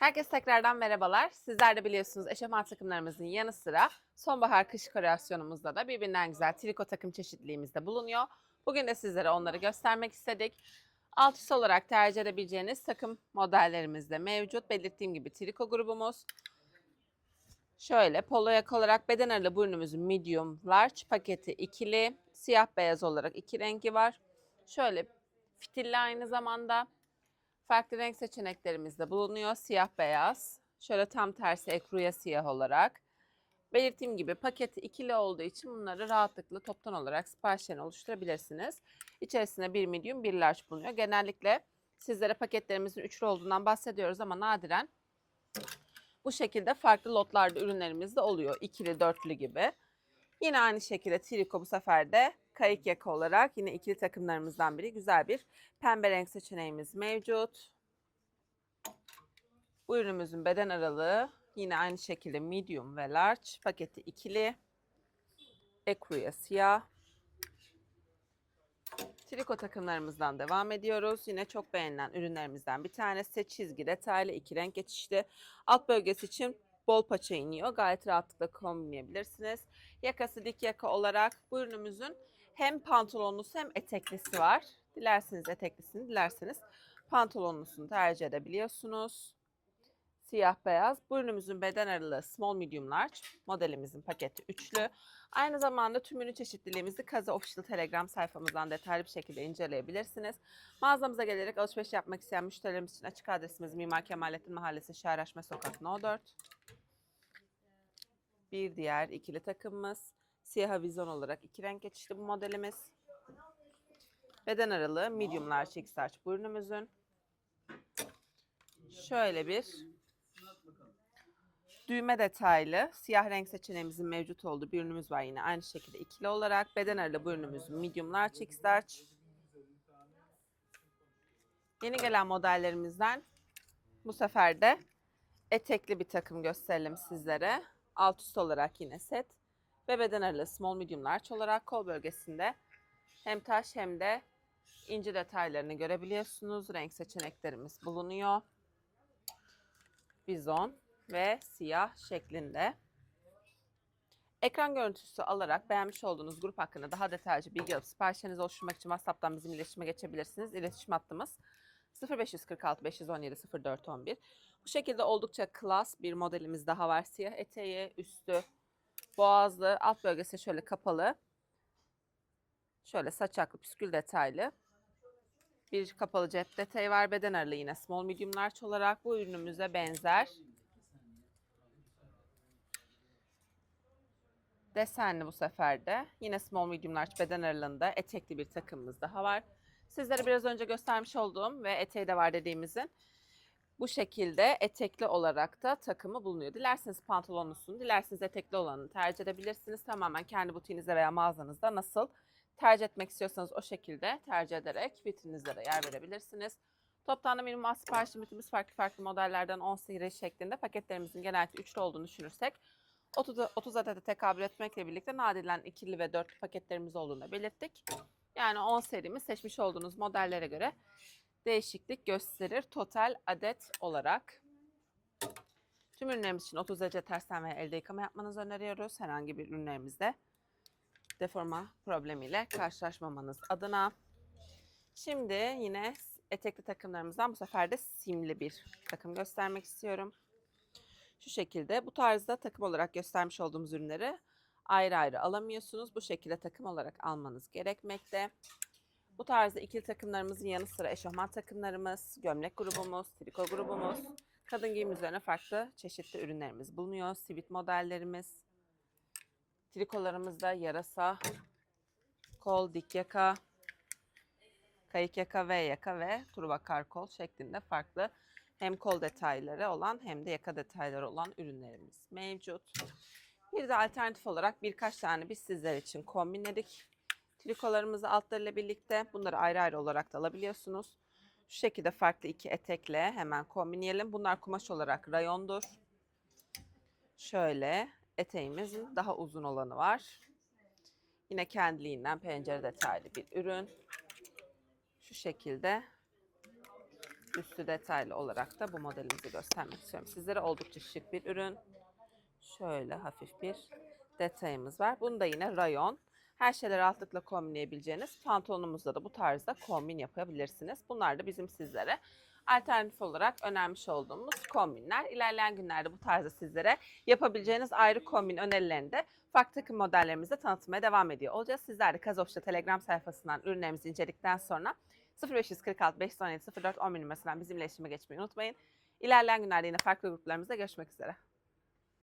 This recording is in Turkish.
Herkese tekrardan merhabalar. Sizler de biliyorsunuz eşofman takımlarımızın yanı sıra sonbahar kış kreasyonumuzda da birbirinden güzel triko takım çeşitliliğimiz de bulunuyor. Bugün de sizlere onları göstermek istedik. Alt üst olarak tercih edebileceğiniz takım modellerimiz de mevcut. Belirttiğim gibi triko grubumuz. Şöyle polo yaka olarak beden aralı bu ürünümüzün medium large paketi ikili. Siyah beyaz olarak iki rengi var. Şöyle fitilli aynı zamanda. Farklı renk seçeneklerimiz de bulunuyor. Siyah beyaz. Şöyle tam tersi ekruya siyah olarak. Belirttiğim gibi paketi ikili olduğu için bunları rahatlıkla toptan olarak siparişlerini oluşturabilirsiniz. İçerisinde bir medium, bir large bulunuyor. Genellikle sizlere paketlerimizin üçlü olduğundan bahsediyoruz ama nadiren bu şekilde farklı lotlarda ürünlerimiz de oluyor. İkili, dörtlü gibi. Yine aynı şekilde triko bu sefer de kayık yaka olarak yine ikili takımlarımızdan biri. Güzel bir pembe renk seçeneğimiz mevcut. Bu ürünümüzün beden aralığı yine aynı şekilde medium ve large. Paketi ikili. Ekruya siyah. Triko takımlarımızdan devam ediyoruz. Yine çok beğenilen ürünlerimizden bir tanesi. Çizgi detaylı iki renk geçişli. Alt bölgesi için bol paça iniyor. Gayet rahatlıkla kombinleyebilirsiniz. Yakası dik yaka olarak bu ürünümüzün hem pantolonlusu hem eteklisi var. Dilerseniz eteklisini, dilerseniz pantolonlusunu tercih edebiliyorsunuz. Siyah beyaz. Bu ürünümüzün beden aralığı small medium large. Modelimizin paketi üçlü. Aynı zamanda tüm ürün çeşitliliğimizi Kaza Official Telegram sayfamızdan detaylı bir şekilde inceleyebilirsiniz. Mağazamıza gelerek alışveriş yapmak isteyen müşterilerimiz için açık adresimiz Mimar Kemalettin Mahallesi Şehraşme Sokak No 4. Bir diğer ikili takımımız. Siyah vizyon olarak iki renk geçişli bu modelimiz. Beden aralığı medium large x bu ürünümüzün. Şöyle bir düğme detaylı siyah renk seçeneğimizin mevcut olduğu bir ürünümüz var yine aynı şekilde ikili olarak. Beden aralığı bu ürünümüz medium large x. Yeni gelen modellerimizden bu sefer de etekli bir takım gösterelim sizlere. Alt üst olarak yine set ve beden aralığı small medium large olarak kol bölgesinde hem taş hem de ince detaylarını görebiliyorsunuz. Renk seçeneklerimiz bulunuyor. Bizon ve siyah şeklinde. Ekran görüntüsü alarak beğenmiş olduğunuz grup hakkında daha detaylıca bilgi alıp siparişlerinizi oluşturmak için WhatsApp'tan bizim iletişime geçebilirsiniz. İletişim hattımız 0546 517 0411. Bu şekilde oldukça klas bir modelimiz daha var. Siyah eteği, üstü boğazlı, alt bölgesi şöyle kapalı. Şöyle saçaklı, püskül detaylı. Bir kapalı cep detayı var. Beden aralığı yine small medium large olarak bu ürünümüze benzer. Desenli bu sefer de. Yine small medium large beden aralığında etekli bir takımımız daha var. Sizlere biraz önce göstermiş olduğum ve eteği de var dediğimizin bu şekilde etekli olarak da takımı bulunuyor. Dilerseniz pantolonlusunu, dilerseniz etekli olanını tercih edebilirsiniz. Tamamen kendi butiğinizde veya mağazanızda nasıl tercih etmek istiyorsanız o şekilde tercih ederek vitrininizde de yer verebilirsiniz. Toplamda minimum sipariş limitimiz farklı farklı modellerden 10 seri şeklinde paketlerimizin genellikle üçlü olduğunu düşünürsek 30, 30 adete tekabül etmekle birlikte nadiren ikili ve dörtlü paketlerimiz olduğunu belirttik. Yani 10 serimiz seçmiş olduğunuz modellere göre değişiklik gösterir total adet olarak. Tüm ürünlerimiz için 30 derece tersten veya elde yıkama yapmanızı öneriyoruz. Herhangi bir ürünlerimizde deforma problemiyle karşılaşmamanız adına. Şimdi yine etekli takımlarımızdan bu sefer de simli bir takım göstermek istiyorum. Şu şekilde bu tarzda takım olarak göstermiş olduğumuz ürünleri ayrı ayrı alamıyorsunuz. Bu şekilde takım olarak almanız gerekmekte. Bu tarzda ikili takımlarımızın yanı sıra eşofman takımlarımız, gömlek grubumuz, triko grubumuz, kadın giyim üzerine farklı çeşitli ürünlerimiz bulunuyor. Sivit modellerimiz, trikolarımızda yarasa, kol, dik yaka, kayık yaka, V yaka ve turba kol şeklinde farklı hem kol detayları olan hem de yaka detayları olan ürünlerimiz mevcut. Bir de alternatif olarak birkaç tane biz sizler için kombinledik. Trikolarımızı altlarıyla birlikte bunları ayrı ayrı olarak da alabiliyorsunuz. Şu şekilde farklı iki etekle hemen kombinleyelim. Bunlar kumaş olarak rayondur. Şöyle eteğimizin daha uzun olanı var. Yine kendiliğinden pencere detaylı bir ürün. Şu şekilde Üstü detaylı olarak da bu modelimizi göstermek istiyorum. Sizlere oldukça şık bir ürün. Şöyle hafif bir detayımız var. Bunu da yine rayon. Her şeyleri rahatlıkla kombinleyebileceğiniz pantolonumuzda da bu tarzda kombin yapabilirsiniz. Bunlar da bizim sizlere alternatif olarak önermiş olduğumuz kombinler. İlerleyen günlerde bu tarzda sizlere yapabileceğiniz ayrı kombin önerilerini de farklı takım modellerimizde tanıtmaya devam ediyor olacağız. Sizler de Kazofş'ta Telegram sayfasından ürünlerimizi inceledikten sonra 0546 517 04 10 numarasından bizimle iletişime geçmeyi unutmayın. İlerleyen günlerde yine farklı gruplarımızda görüşmek üzere.